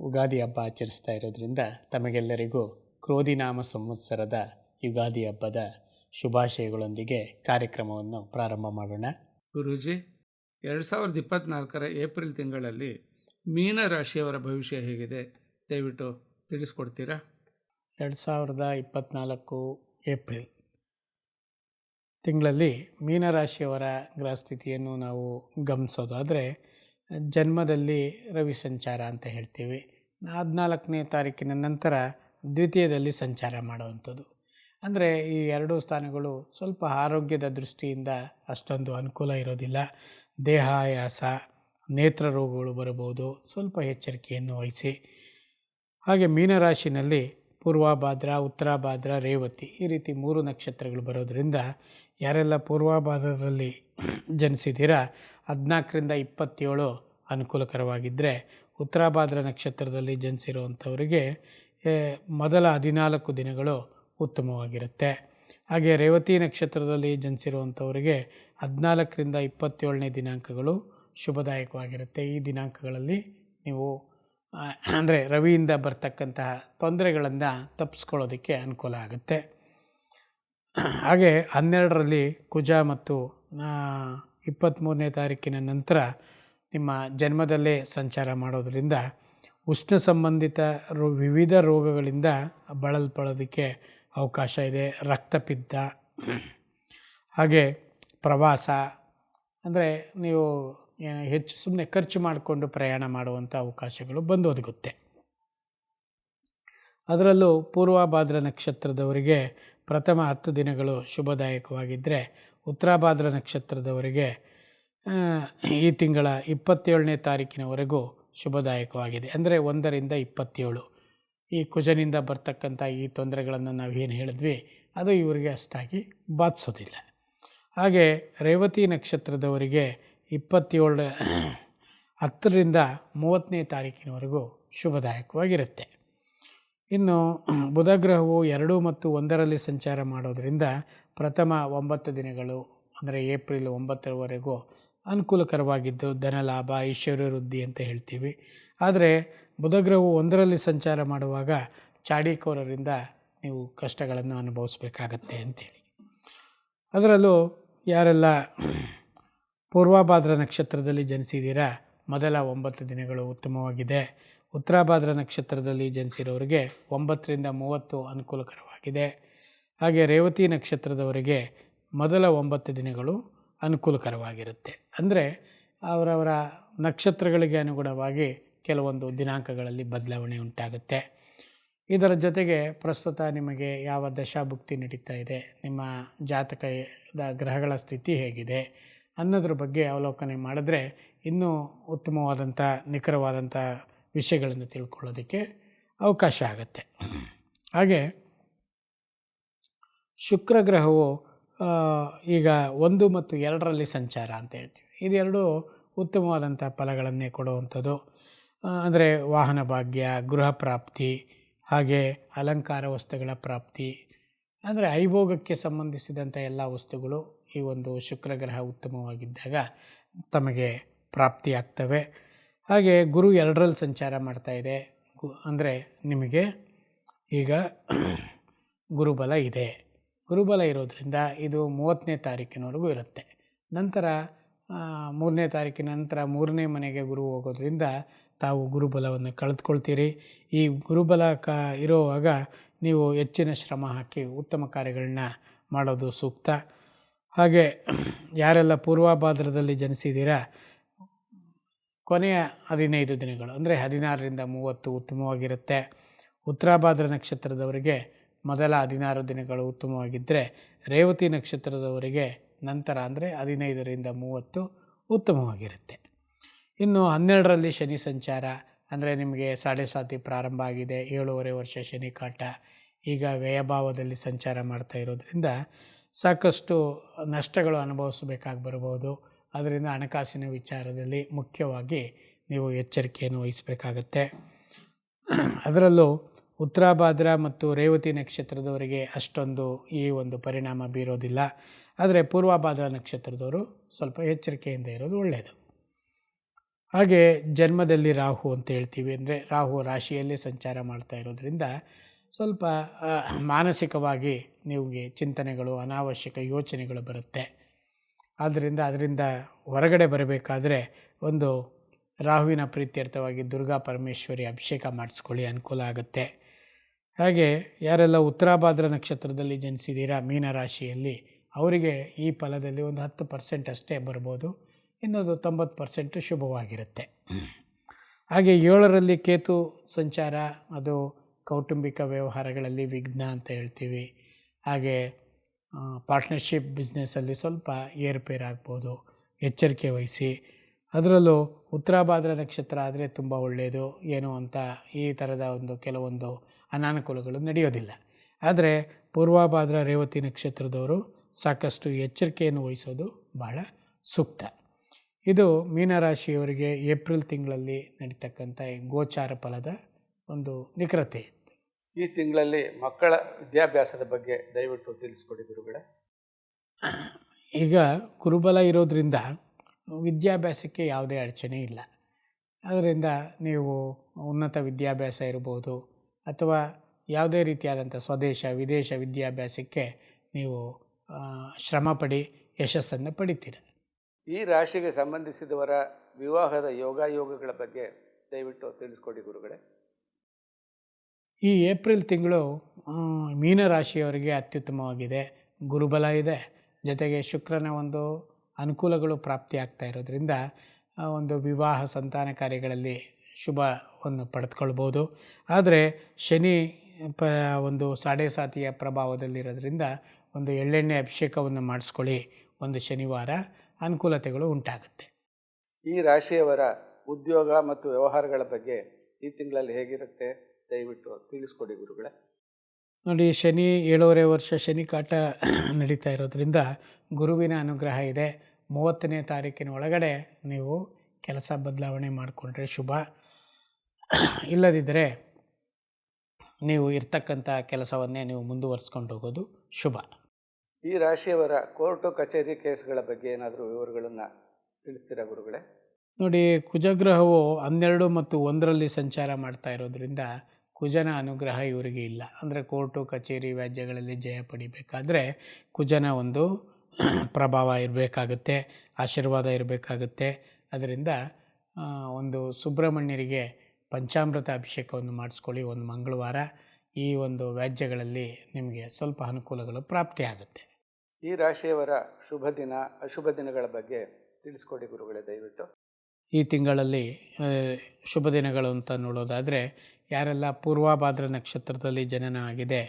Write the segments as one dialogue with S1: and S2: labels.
S1: ಉಗಾದಿ ಹಬ್ಬ ಆಚರಿಸ್ತಾ ಇರೋದ್ರಿಂದ ತಮಗೆಲ್ಲರಿಗೂ ಕ್ರೋಧಿನಾಮ ಸಂವತ್ಸರದ ಯುಗಾದಿ ಹಬ್ಬದ ಶುಭಾಶಯಗಳೊಂದಿಗೆ ಕಾರ್ಯಕ್ರಮವನ್ನು ಪ್ರಾರಂಭ ಮಾಡೋಣ.
S2: ಗುರೂಜಿ ಎರಡು ಸಾವಿರದ ಇಪ್ಪತ್ತ್ನಾಲ್ಕರ ಏಪ್ರಿಲ್ ತಿಂಗಳಲ್ಲಿ ಮೀನ ರಾಶಿಯವರ ಭವಿಷ್ಯ ಹೇಗಿದೆ? ದಯವಿಟ್ಟು ತಿಳಿಸ್ಕೊಡ್ತೀರಾ?
S1: ಎರಡು ಸಾವಿರದ ಇಪ್ಪತ್ತ್ನಾಲ್ಕು ಏಪ್ರಿಲ್ ತಿಂಗಳಲ್ಲಿ ಮೀನರಾಶಿಯವರ ಗ್ರಹಸ್ಥಿತಿಯನ್ನು ನಾವು ಗಮನಿಸೋದಾದರೆ ಜನ್ಮದಲ್ಲಿ ರವಿ ಸಂಚಾರ ಅಂತ ಹೇಳ್ತೀವಿ. ಹದಿನಾಲ್ಕನೇ ತಾರೀಕಿನ ನಂತರ ದ್ವಿತೀಯದಲ್ಲಿ ಸಂಚಾರ ಮಾಡುವಂಥದ್ದು. ಅಂದರೆ ಈ ಎರಡೂ ಸ್ಥಾನಗಳು ಸ್ವಲ್ಪ ಆರೋಗ್ಯದ ದೃಷ್ಟಿಯಿಂದ ಅಷ್ಟೊಂದು ಅನುಕೂಲ ಇರೋದಿಲ್ಲ. ದೇಹಾಯಾಸ, ನೇತ್ರ ರೋಗಗಳು ಬರಬಹುದು, ಸ್ವಲ್ಪ ಎಚ್ಚರಿಕೆಯನ್ನು ವಹಿಸಿ. ಹಾಗೆ ಮೀನರಾಶಿನಲ್ಲಿ ಪೂರ್ವಾಭಾದ್ರ, ಉತ್ತರಾಭಾದ್ರ, ರೇವತಿ ಈ ರೀತಿ ಮೂರು ನಕ್ಷತ್ರಗಳು ಬರೋದರಿಂದ ಯಾರೆಲ್ಲ ಪೂರ್ವಾಭಾದ್ರದಲ್ಲಿ ಜನಿಸಿದ್ದೀರಾ ಹದಿನಾಲ್ಕರಿಂದ ಇಪ್ಪತ್ತೇಳು ಅನುಕೂಲಕರವಾಗಿದ್ದರೆ ಉತ್ತರಾಭಾದ್ರ ನಕ್ಷತ್ರದಲ್ಲಿ ಜನಿಸಿರುವಂಥವರಿಗೆ ಮೊದಲ ಹದಿನಾಲ್ಕು ದಿನಗಳು ಉತ್ತಮವಾಗಿರುತ್ತೆ. ಹಾಗೆ ರೇವತಿ ನಕ್ಷತ್ರದಲ್ಲಿ ಜನಿಸಿರುವಂಥವರಿಗೆ ಹದಿನಾಲ್ಕರಿಂದ ಇಪ್ಪತ್ತೇಳನೇ ದಿನಾಂಕಗಳು ಶುಭದಾಯಕವಾಗಿರುತ್ತೆ. ಈ ದಿನಾಂಕಗಳಲ್ಲಿ ನೀವು ಅಂದರೆ ರವಿಯಿಂದ ಬರ್ತಕ್ಕಂತಹ ತೊಂದರೆಗಳನ್ನು ತಪ್ಪಿಸ್ಕೊಳ್ಳೋದಕ್ಕೆ ಅನುಕೂಲ ಆಗುತ್ತೆ. ಹಾಗೆ ಹನ್ನೆರಡರಲ್ಲಿ ಕುಜ ಮತ್ತು ಇಪ್ಪತ್ತ್ಮೂರನೇ ತಾರೀಕಿನ ನಂತರ ನಿಮ್ಮ ಜನ್ಮದಲ್ಲೇ ಸಂಚಾರ ಮಾಡೋದರಿಂದ ಉಷ್ಣ ಸಂಬಂಧಿತ ರೋ, ವಿವಿಧ ರೋಗಗಳಿಂದ ಬಳಲ್ಪಡೋದಕ್ಕೆ ಅವಕಾಶ ಇದೆ. ರಕ್ತಪಿತ್ತ, ಹಾಗೆ ಪ್ರವಾಸ, ಅಂದರೆ ನೀವು ಹೆಚ್ಚು ಸುಮ್ಮನೆ ಖರ್ಚು ಮಾಡಿಕೊಂಡು ಪ್ರಯಾಣ ಮಾಡುವಂಥ ಅವಕಾಶಗಳು ಬಂದು ಒದಗುತ್ತೆ ಅದರಲ್ಲೂ ಪೂರ್ವಭಾದ್ರ ನಕ್ಷತ್ರದವರಿಗೆ ಪ್ರಥಮ ಹತ್ತು ದಿನಗಳು ಶುಭದಾಯಕವಾಗಿದ್ದರೆ ಉತ್ತರಾಭಾದ್ರ ನಕ್ಷತ್ರದವರಿಗೆ ಈ ತಿಂಗಳ ಇಪ್ಪತ್ತೇಳನೇ ತಾರೀಕಿನವರೆಗೂ ಶುಭದಾಯಕವಾಗಿದೆ. ಅಂದರೆ ಒಂದರಿಂದ ಇಪ್ಪತ್ತೇಳು. ಈ ಕುಜನಿಂದ ಬರ್ತಕ್ಕಂಥ ಈ ತೊಂದರೆಗಳನ್ನು ನಾವು ಏನು ಹೇಳಿದ್ವಿ, ಅದು ಇವರಿಗೆ ಅಷ್ಟಾಗಿ ಬಾಧಿಸೋದಿಲ್ಲ. ಹಾಗೆ ರೇವತಿ ನಕ್ಷತ್ರದವರಿಗೆ ಇಪ್ಪತ್ತೇಳು ಹತ್ತರಿಂದ ಮೂವತ್ತನೇ ತಾರೀಕಿನವರೆಗೂ ಶುಭದಾಯಕವಾಗಿರುತ್ತೆ. ಇನ್ನು ಬುಧಗ್ರಹವು ಎರಡು ಮತ್ತು ಒಂದರಲ್ಲಿ ಸಂಚಾರ ಮಾಡೋದರಿಂದ ಪ್ರಥಮ ಒಂಬತ್ತು ದಿನಗಳು, ಅಂದರೆ ಏಪ್ರಿಲ್ ಒಂಬತ್ತರವರೆಗೂ ಅನುಕೂಲಕರವಾಗಿದ್ದು ಧನಲಾಭ ಐಶ್ವರ್ಯ ವೃದ್ಧಿ ಅಂತ ಹೇಳ್ತೀವಿ. ಆದರೆ ಬುಧಗ್ರಹವು ಒಂದರಲ್ಲಿ ಸಂಚಾರ ಮಾಡುವಾಗ ಚಾಡಿಕೋರರಿಂದ ನೀವು ಕಷ್ಟಗಳನ್ನು ಅನುಭವಿಸಬೇಕಾಗತ್ತೆ ಅಂತೇಳಿ. ಅದರಲ್ಲೂ ಯಾರೆಲ್ಲ ಪೂರ್ವಾಭಾದ್ರ ನಕ್ಷತ್ರದಲ್ಲಿ ಜನಿಸಿದ್ದೀರಾ ಮೊದಲ ಒಂಬತ್ತು ದಿನಗಳು ಉತ್ತಮವಾಗಿದೆ. ಉತ್ತರಾಭಾದ್ರ ನಕ್ಷತ್ರದಲ್ಲಿ ಜನಿಸಿರೋರಿಗೆ ಒಂಬತ್ತರಿಂದ ಮೂವತ್ತು ಅನುಕೂಲಕರವಾಗಿದೆ. ಹಾಗೆ ರೇವತಿ ನಕ್ಷತ್ರದವರಿಗೆ ಮೊದಲ ಒಂಬತ್ತು ದಿನಗಳು ಅನುಕೂಲಕರವಾಗಿರುತ್ತೆ. ಅಂದರೆ ಅವರವರ ನಕ್ಷತ್ರಗಳಿಗೆ ಅನುಗುಣವಾಗಿ ಕೆಲವೊಂದು ದಿನಾಂಕಗಳಲ್ಲಿ ಬದಲಾವಣೆ ಉಂಟಾಗುತ್ತೆ. ಇದರ ಜೊತೆಗೆ ಪ್ರಸ್ತುತ ನಿಮಗೆ ಯಾವ ದಶಾಭುಕ್ತಿ ನಡೀತಾ ಇದೆ, ನಿಮ್ಮ ಜಾತಕದ ಗ್ರಹಗಳ ಸ್ಥಿತಿ ಹೇಗಿದೆ ಅನ್ನೋದ್ರ ಬಗ್ಗೆ ಅವಲೋಕನೆ ಮಾಡಿದ್ರೆ ಇನ್ನೂ ಉತ್ತಮವಾದಂಥ ನಿಖರವಾದಂಥ ವಿಷಯಗಳನ್ನು ತಿಳ್ಕೊಳ್ಳೋದಕ್ಕೆ ಅವಕಾಶ ಆಗುತ್ತೆ. ಹಾಗೆ ಶುಕ್ರ ಗ್ರಹವು ಈಗ ಒಂದು ಮತ್ತು ಎರಡರಲ್ಲಿ ಸಂಚಾರ ಅಂತ ಹೇಳ್ತೀವಿ. ಇದೆರಡು ಉತ್ತಮವಾದಂಥ ಫಲಗಳನ್ನೇ ಕೊಡುವಂಥದ್ದು. ಅಂದರೆ ವಾಹನ ಭಾಗ್ಯ, ಗೃಹ ಪ್ರಾಪ್ತಿ, ಹಾಗೆ ಅಲಂಕಾರ ವಸ್ತುಗಳ ಪ್ರಾಪ್ತಿ. ಅಂದರೆ ಐಭೋಗಕ್ಕೆ ಸಂಬಂಧಿಸಿದಂಥ ಎಲ್ಲ ವಸ್ತುಗಳು ಈ ಒಂದು ಶುಕ್ರಗ್ರಹ ಉತ್ತಮವಾಗಿದ್ದಾಗ ತಮಗೆ ಪ್ರಾಪ್ತಿಯಾಗ್ತವೆ. ಹಾಗೆ ಗುರು ಎರಡರಲ್ಲಿ ಸಂಚಾರ ಮಾಡ್ತಾ ಇದೆ. ಗು, ಅಂದರೆ ನಿಮಗೆ ಈಗ ಗುರುಬಲ ಇದೆ. ಗುರುಬಲ ಇರೋದರಿಂದ ಇದು ಮೂವತ್ತನೇ ತಾರೀಕಿನವರೆಗೂ ಇರುತ್ತೆ. ನಂತರ ಮೂರನೇ ತಾರೀಕಿನ ನಂತರ ಮೂರನೇ ಮನೆಗೆ ಗುರು ಹೋಗೋದ್ರಿಂದ ತಾವು ಗುರುಬಲವನ್ನು ಕಳೆದುಕೊಳ್ತೀರಿ. ಈ ಗುರುಬಲ ಕ, ಇರುವಾಗ ನೀವು ಹೆಚ್ಚಿನ ಶ್ರಮ ಹಾಕಿ ಉತ್ತಮ ಕಾರ್ಯಗಳನ್ನ ಮಾಡೋದು ಸೂಕ್ತ. ಹಾಗೆ ಯಾರೆಲ್ಲ ಪೂರ್ವಭಾದ್ರದಲ್ಲಿ ಜನಿಸಿದ್ದೀರಾ ಕೊನೆಯ ಹದಿನೈದು ದಿನಗಳು, ಅಂದರೆ ಹದಿನಾರರಿಂದ ಮೂವತ್ತು ಉತ್ತಮವಾಗಿರುತ್ತೆ. ಉತ್ತರಾಭಾದ್ರ ನಕ್ಷತ್ರದವರಿಗೆ ಮೊದಲ ಹದಿನಾರು ದಿನಗಳು ಉತ್ತಮವಾಗಿದ್ದರೆ ರೇವತಿ ನಕ್ಷತ್ರದವರಿಗೆ ನಂತರ ಅಂದರೆ ಹದಿನೈದರಿಂದ ಮೂವತ್ತು ಉತ್ತಮವಾಗಿರುತ್ತೆ. ಇನ್ನು ಹನ್ನೆರಡರಲ್ಲಿ ಶನಿ ಸಂಚಾರ, ಅಂದರೆ ನಿಮಗೆ ಸಾಡೆ ಸಾತಿ ಪ್ರಾರಂಭ ಆಗಿದೆ, ಏಳೂವರೆ ವರ್ಷ ಶನಿ ಕಾಟ, ಈಗ ವ್ಯಯಭಾವದಲ್ಲಿ ಸಂಚಾರ ಮಾಡ್ತಾ ಇರೋದ್ರಿಂದ ಸಾಕಷ್ಟು ನಷ್ಟಗಳು ಅನುಭವಿಸಬೇಕಾಗಿ ಬರ್ಬೋದು ಅದರಿಂದ ಹಣಕಾಸಿನ ವಿಚಾರದಲ್ಲಿ ಮುಖ್ಯವಾಗಿ ನೀವು ಎಚ್ಚರಿಕೆಯನ್ನು ವಹಿಸಬೇಕಾಗತ್ತೆ. ಅದರಲ್ಲೂ ಉತ್ತರಾಭಾದ್ರ ಮತ್ತು ರೇವತಿ ನಕ್ಷತ್ರದವರಿಗೆ ಅಷ್ಟೊಂದು ಈ ಒಂದು ಪರಿಣಾಮ ಬೀರೋದಿಲ್ಲ. ಆದರೆ ಪೂರ್ವಭಾದ್ರ ನಕ್ಷತ್ರದವರು ಸ್ವಲ್ಪ ಎಚ್ಚರಿಕೆಯಿಂದ ಇರೋದು ಒಳ್ಳೆಯದು. ಹಾಗೆ ಜನ್ಮದಲ್ಲಿ ರಾಹು ಅಂತ ಹೇಳ್ತೀವಿ ಅಂದರೆ ರಾಹು ರಾಶಿಯಲ್ಲೇ ಸಂಚಾರ ಮಾಡ್ತಾ ಇರೋದ್ರಿಂದ ಸ್ವಲ್ಪ ಮಾನಸಿಕವಾಗಿ ನಿಮಗೆ ಚಿಂತನೆಗಳು, ಅನಾವಶ್ಯಕ ಯೋಚನೆಗಳು ಬರುತ್ತೆ. ಆದ್ದರಿಂದ ಅದರಿಂದ ಹೊರಗಡೆ ಬರಬೇಕಾದ್ರೆ ಒಂದು ರಾಹುವಿನ ಪ್ರೀತ್ಯರ್ಥವಾಗಿ ದುರ್ಗಾ ಪರಮೇಶ್ವರಿ ಅಭಿಷೇಕ ಮಾಡಿಸ್ಕೊಳ್ಳಿ ಅನುಕೂಲ ಆಗುತ್ತೆ. ಹಾಗೆ ಯಾರೆಲ್ಲ ಉತ್ತರಾಭಾದ್ರ ನಕ್ಷತ್ರದಲ್ಲಿ ಜನಿಸಿದ್ದೀರಾ ಮೀನರಾಶಿಯಲ್ಲಿ ಅವರಿಗೆ ಈ ಫಲದಲ್ಲಿ ಒಂದು ಹತ್ತು ಪರ್ಸೆಂಟ್ ಅಷ್ಟೇ ಬರ್ಬೋದು. ಇನ್ನೊಂದು ತೊಂಬತ್ತು ಪರ್ಸೆಂಟು ಶುಭವಾಗಿರುತ್ತೆ. ಹಾಗೆ ಏಳರಲ್ಲಿ ಕೇತು ಸಂಚಾರ ಅದು ಕೌಟುಂಬಿಕ ವ್ಯವಹಾರಗಳಲ್ಲಿ ವಿಘ್ನ ಅಂತ ಹೇಳ್ತೀವಿ. ಹಾಗೆ ಪಾರ್ಟ್ನರ್ಶಿಪ್ ಬಿಸ್ನೆಸ್ಸಲ್ಲಿ ಸ್ವಲ್ಪ ಏರುಪೇರಾಗ್ಬೋದು ಎಚ್ಚರಿಕೆ ವಹಿಸಿ. ಅದರಲ್ಲೂ ಉತ್ತರಾಭಾದ್ರ ನಕ್ಷತ್ರ ಆದರೆ ತುಂಬ ಒಳ್ಳೆಯದು ಏನು ಅಂತ ಈ ಥರದ ಒಂದು ಕೆಲವೊಂದು ಅನಾನುಕೂಲಗಳು ನಡೆಯೋದಿಲ್ಲ. ಆದರೆ ಪೂರ್ವಾಭಾದ್ರ ರೇವತಿ ನಕ್ಷತ್ರದವರು ಸಾಕಷ್ಟು ಎಚ್ಚರಿಕೆಯನ್ನು ವಹಿಸೋದು ಬಹಳ ಸೂಕ್ತ. ಇದು ಮೀನರಾಶಿಯವರಿಗೆ ಏಪ್ರಿಲ್ ತಿಂಗಳಲ್ಲಿ ನಡೀತಕ್ಕಂಥ ಗೋಚಾರ ಫಲದ ಒಂದು ನಿಖರತೆ.
S2: ಈ ತಿಂಗಳಲ್ಲಿ ಮಕ್ಕಳ ವಿದ್ಯಾಭ್ಯಾಸದ ಬಗ್ಗೆ ದಯವಿಟ್ಟು ತಿಳಿಸ್ಕೊಡಿ ಗುರುಗಳೇ.
S1: ಈಗ ಕುರುಬಲ ಇರೋದರಿಂದ ವಿದ್ಯಾಭ್ಯಾಸಕ್ಕೆ ಯಾವುದೇ ಅಡಚಣೆ ಇಲ್ಲ. ಅದರಿಂದ ನೀವು ಉನ್ನತ ವಿದ್ಯಾಭ್ಯಾಸ ಇರ್ಬೋದು ಅಥವಾ ಯಾವುದೇ ರೀತಿಯಾದಂಥ ಸ್ವದೇಶ ವಿದೇಶ ವಿದ್ಯಾಭ್ಯಾಸಕ್ಕೆ ನೀವು ಶ್ರಮ ಪಡಿ ಯಶಸ್ಸನ್ನು ಪಡಿತೀರ.
S2: ಈ ರಾಶಿಗೆ ಸಂಬಂಧಿಸಿದವರ ವಿವಾಹದ ಯೋಗಾಯೋಗಗಳ ಬಗ್ಗೆ ದಯವಿಟ್ಟು ತಿಳಿಸ್ಕೊಡಿ ಗುರುಗಳೇ.
S1: ಈ ಏಪ್ರಿಲ್ ತಿಂಗಳು ಮೀನರಾಶಿಯವರಿಗೆ ಅತ್ಯುತ್ತಮವಾಗಿದೆ. ಗುರುಬಲ ಇದೆ. ಜೊತೆಗೆ ಶುಕ್ರನ ಒಂದು ಅನುಕೂಲಗಳು ಪ್ರಾಪ್ತಿಯಾಗ್ತಾ ಇರೋದ್ರಿಂದ ಒಂದು ವಿವಾಹ ಸಂತಾನ ಕಾರ್ಯಗಳಲ್ಲಿ ಶುಭವನ್ನು ಪಡೆದುಕೊಳ್ಬೋದು. ಆದರೆ ಶನಿ, ಪ, ಒಂದು ಸಾಡೆ ಸಾತಿಯ ಪ್ರಭಾವದಲ್ಲಿರೋದ್ರಿಂದ ಒಂದು ಎಳ್ಳೆಣ್ಣೆ ಅಭಿಷೇಕವನ್ನು ಮಾಡಿಸ್ಕೊಳ್ಳಿ ಒಂದು ಶನಿವಾರ, ಅನುಕೂಲತೆಗಳು ಉಂಟಾಗುತ್ತೆ.
S2: ಈ ರಾಶಿಯವರ ಉದ್ಯೋಗ ಮತ್ತು ವ್ಯವಹಾರಗಳ ಬಗ್ಗೆ ಈ ತಿಂಗಳಲ್ಲಿ ಹೇಗಿರುತ್ತೆ? ದಯವಿಟ್ಟು ತಿಳಿಸ್ಕೊಡಿ ಗುರುಗಳೇ.
S1: ನೋಡಿ ಶನಿ ಏಳೂವರೆ ವರ್ಷ ಶನಿ ಕಾಟ ನಡೀತಾ ಇರೋದ್ರಿಂದ ಗುರುವಿನ ಅನುಗ್ರಹ ಇದೆ. ಮೂವತ್ತನೇ ತಾರೀಕಿನ ಒಳಗಡೆ ನೀವು ಕೆಲಸ ಬದಲಾವಣೆ ಮಾಡಿಕೊಂಡ್ರೆ ಶುಭ. ಇಲ್ಲದಿದ್ದರೆ ನೀವು ಇರ್ತಕ್ಕಂಥ ಕೆಲಸವನ್ನೇ ನೀವು ಮುಂದುವರಿಸ್ಕೊಂಡು ಹೋಗೋದು ಶುಭ.
S2: ಈ ರಾಶಿಯವರ ಕೋರ್ಟು ಕಚೇರಿ ಕೇಸ್ಗಳ ಬಗ್ಗೆ ಏನಾದರೂ ವಿವರಗಳನ್ನು ತಿಳಿಸ್ತೀರಾ ಗುರುಗಳೇ?
S1: ನೋಡಿ ಕುಜಗ್ರಹವು ಹನ್ನೆರಡು ಮತ್ತು ಒಂದರಲ್ಲಿ ಸಂಚಾರ ಮಾಡ್ತಾ ಇರೋದ್ರಿಂದ ಕುಜನ ಅನುಗ್ರಹ ಇವರಿಗೆ ಇಲ್ಲ. ಅಂದರೆ ಕೋರ್ಟು ಕಚೇರಿ ವ್ಯಾಜ್ಯಗಳಲ್ಲಿ ಜಯ ಪಡಿಬೇಕಾದ್ರೆ ಕುಜನ ಒಂದು ಪ್ರಭಾವ ಇರಬೇಕಾಗುತ್ತೆ ಆಶೀರ್ವಾದ ಇರಬೇಕಾಗುತ್ತೆ. ಅದರಿಂದ ಒಂದು ಸುಬ್ರಹ್ಮಣ್ಯರಿಗೆ ಪಂಚಾಮೃತ ಅಭಿಷೇಕವನ್ನು ಮಾಡಿಸ್ಕೊಳ್ಳಿ ಒಂದು ಮಂಗಳವಾರ. ಈ ಒಂದು ವ್ಯಾಜ್ಯಗಳಲ್ಲಿ ನಿಮಗೆ ಸ್ವಲ್ಪ ಅನುಕೂಲಗಳು ಪ್ರಾಪ್ತಿಯಾಗುತ್ತೆ
S2: ಈ ರಾಶಿಯವರ ಶುಭ ದಿನ ಅಶುಭ ದಿನಗಳ ಬಗ್ಗೆ ತಿಳಿಸ್ಕೊಡಿ ಗುರುಗಳೇ ದಯವಿಟ್ಟು.
S1: ಈ ತಿಂಗಳಲ್ಲಿ ಶುಭ ದಿನಗಳು ಅಂತ ನೋಡೋದಾದರೆ ಯಾರೆಲ್ಲ ಪೂರ್ವಭಾದ್ರ ನಕ್ಷತ್ರದಲ್ಲಿ ಜನನ ಆಗಿದೆ,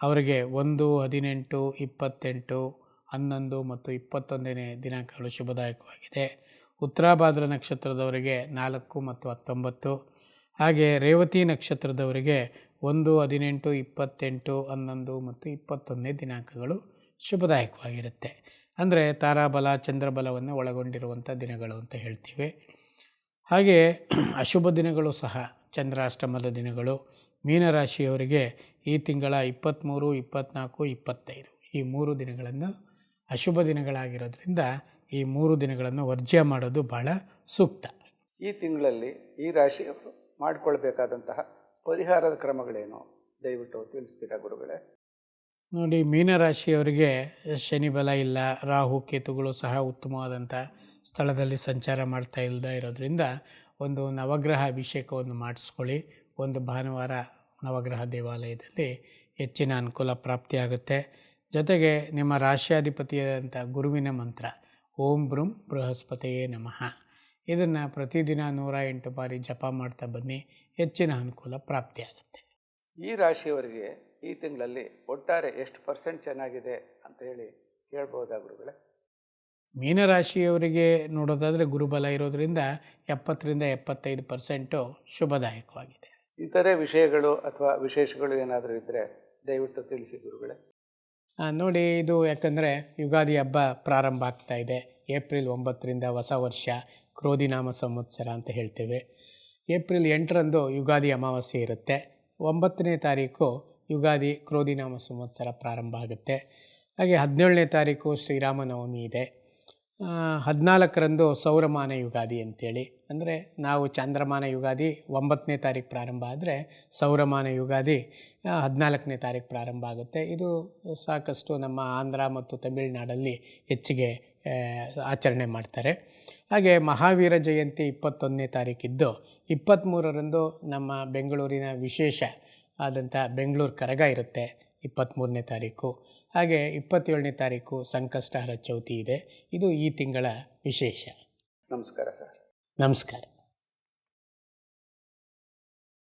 S1: ಅವರಿಗೆ ಒಂದು, ಹದಿನೆಂಟು, ಇಪ್ಪತ್ತೆಂಟು, ಹನ್ನೊಂದು ಮತ್ತು ಇಪ್ಪತ್ತೊಂದನೇ ದಿನಾಂಕಗಳು ಶುಭದಾಯಕವಾಗಿದೆ. ಉತ್ತರಾಭಾದ್ರ ನಕ್ಷತ್ರದವರಿಗೆ ನಾಲ್ಕು ಮತ್ತು ಹತ್ತೊಂಬತ್ತು. ಹಾಗೆ ರೇವತಿ ನಕ್ಷತ್ರದವರಿಗೆ ಒಂದು, ಹದಿನೆಂಟು, ಇಪ್ಪತ್ತೆಂಟು, ಹನ್ನೊಂದು ಮತ್ತು ಇಪ್ಪತ್ತೊಂದನೇ ದಿನಾಂಕಗಳು ಶುಭದಾಯಕವಾಗಿರುತ್ತೆ. ಅಂದರೆ ತಾರಾಬಲ, ಚಂದ್ರಬಲವನ್ನು ಒಳಗೊಂಡಿರುವಂಥ ದಿನಗಳು ಅಂತ ಹೇಳ್ತೀವಿ. ಹಾಗೆ ಅಶುಭ ದಿನಗಳು ಸಹ. ಚಂದ್ರಾಷ್ಟಮದ ದಿನಗಳು ಮೀನರಾಶಿಯವರಿಗೆ ಈ ತಿಂಗಳ ಇಪ್ಪತ್ತ್ಮೂರು ಇಪ್ಪತ್ತ್ನಾಲ್ಕು ಇಪ್ಪತ್ತೈದು. ಈ ಮೂರು ದಿನಗಳನ್ನು ಅಶುಭ ದಿನಗಳಾಗಿರೋದ್ರಿಂದ ಈ ಮೂರು ದಿನಗಳನ್ನು ವರ್ಜ್ಯ ಮಾಡೋದು ಬಹಳ ಸೂಕ್ತ.
S2: ಈ ತಿಂಗಳಲ್ಲಿ ಈ ರಾಶಿಯವರು ಮಾಡಿಕೊಳ್ಬೇಕಾದಂತಹ ಪರಿಹಾರದ ಕ್ರಮಗಳೇನು? ದಯವಿಟ್ಟು ತಿಳಿಸ್ತೀರಾ ಗುರುಗಳೇ?
S1: ನೋಡಿ ಮೀನರಾಶಿಯವರಿಗೆ ಶನಿ ಬಲ ಇಲ್ಲ ರಾಹು ಕೇತುಗಳು ಸಹ ಉತ್ತಮವಾದಂಥ ಸ್ಥಳದಲ್ಲಿ ಸಂಚಾರ ಮಾಡ್ತಾ ಇಲ್ಲದ ಇರೋದ್ರಿಂದ ಒಂದು ನವಗ್ರಹ ಅಭಿಷೇಕವನ್ನು ಮಾಡಿಸ್ಕೊಳ್ಳಿ. ಒಂದು ಭಾನುವಾರ ನವಗ್ರಹ ದೇವಾಲಯದಲ್ಲಿ ಹೆಚ್ಚಿನ ಅನುಕೂಲ ಪ್ರಾಪ್ತಿಯಾಗುತ್ತೆ. ಜೊತೆಗೆ ನಿಮ್ಮ ರಾಶಿಯಾಧಿಪತಿಯಾದಂಥ ಗುರುವಿನ ಮಂತ್ರ, ಓಂ ಬ್ರೂಂ ಬೃಹಸ್ಪತಿಯೇ ನಮಃ. ಇದನ್ನು ಪ್ರತಿದಿನ ನೂರ ಎಂಟು ಬಾರಿ ಜಪ ಮಾಡ್ತಾ ಬನ್ನಿ. ಹೆಚ್ಚಿನ ಅನುಕೂಲ ಪ್ರಾಪ್ತಿಯಾಗುತ್ತೆ.
S2: ಈ ರಾಶಿಯವರಿಗೆ ಈ ತಿಂಗಳಲ್ಲಿ ಒಟ್ಟಾರೆ ಎಷ್ಟು ಪರ್ಸೆಂಟ್ ಚೆನ್ನಾಗಿದೆ ಅಂತ ಹೇಳಿ ಕೇಳ್ಬೋದಾ ಗುರುಗಳೇ?
S1: ಮೀನರಾಶಿಯವರಿಗೆ ನೋಡೋದಾದರೆ ಗುರುಬಲ ಇರೋದರಿಂದ ಎಪ್ಪತ್ತರಿಂದ ಎಪ್ಪತ್ತೈದು ಪರ್ಸೆಂಟು ಶುಭದಾಯಕವಾಗಿದೆ.
S2: ಇತರೆ ವಿಷಯಗಳು ಅಥವಾ ವಿಶೇಷಗಳು ಏನಾದರೂ ಇದ್ದರೆ ದಯವಿಟ್ಟು ತಿಳಿಸಿ ಗುರುಗಳೇ.
S1: ನೋಡಿ ಇದು ಯಾಕಂದರೆ ಯುಗಾದಿ ಹಬ್ಬ ಪ್ರಾರಂಭ ಆಗ್ತಾ ಇದೆ. ಏಪ್ರಿಲ್ ಒಂಬತ್ತರಿಂದ ಹೊಸ ವರ್ಷ ಕ್ರೋಧಿನಾಮ ಸಂವತ್ಸರ ಅಂತ ಹೇಳ್ತೇವೆ. ಏಪ್ರಿಲ್ ಎಂಟರಂದು ಯುಗಾದಿ ಅಮಾವಾಸ್ಯೆ ಇರುತ್ತೆ. ಒಂಬತ್ತನೇ ತಾರೀಕು ಯುಗಾದಿ ಕ್ರೋಧಿನಾಮ ಸಂವತ್ಸರ ಪ್ರಾರಂಭ ಆಗುತ್ತೆ. ಹಾಗೆ ಹದಿನೇಳನೇ ತಾರೀಕು ಶ್ರೀರಾಮನವಮಿ ಇದೆ. ಹದಿನಾಲ್ಕರಂದು ಸೌರಮಾನ ಯುಗಾದಿ ಅಂತೇಳಿ. ಅಂದರೆ ನಾವು ಚಾಂದ್ರಮಾನ ಯುಗಾದಿ ಒಂಬತ್ತನೇ ತಾರೀಕು ಪ್ರಾರಂಭ ಆದರೆ ಸೌರಮಾನ ಯುಗಾದಿ ಹದಿನಾಲ್ಕನೇ ತಾರೀಕು ಪ್ರಾರಂಭ ಆಗುತ್ತೆ. ಇದು ಸಾಕಷ್ಟು ನಮ್ಮ ಆಂಧ್ರ ಮತ್ತು ತಮಿಳುನಾಡಲ್ಲಿ ಹೆಚ್ಚಿಗೆ ಆಚರಣೆ ಮಾಡ್ತಾರೆ. ಹಾಗೆ ಮಹಾವೀರ ಜಯಂತಿ ಇಪ್ಪತ್ತೊಂದನೇ ತಾರೀಕಿದ್ದು ಇಪ್ಪತ್ತ್ಮೂರರಂದು ನಮ್ಮ ಬೆಂಗಳೂರಿನ ವಿಶೇಷ ಆದಂಥ ಬೆಂಗಳೂರು ಕರಗ ಇರುತ್ತೆ ಇಪ್ಪತ್ತ್ಮೂರನೇ ತಾರೀಕು. ಹಾಗೆ ಇಪ್ಪತ್ತೇಳನೇ ತಾರೀಕು ಸಂಕಷ್ಟಹರ ಚೌತಿ ಇದೆ. ಇದು ಈ ತಿಂಗಳ ವಿಶೇಷ.
S2: ನಮಸ್ಕಾರ ಸರ್.
S1: ನಮಸ್ಕಾರ.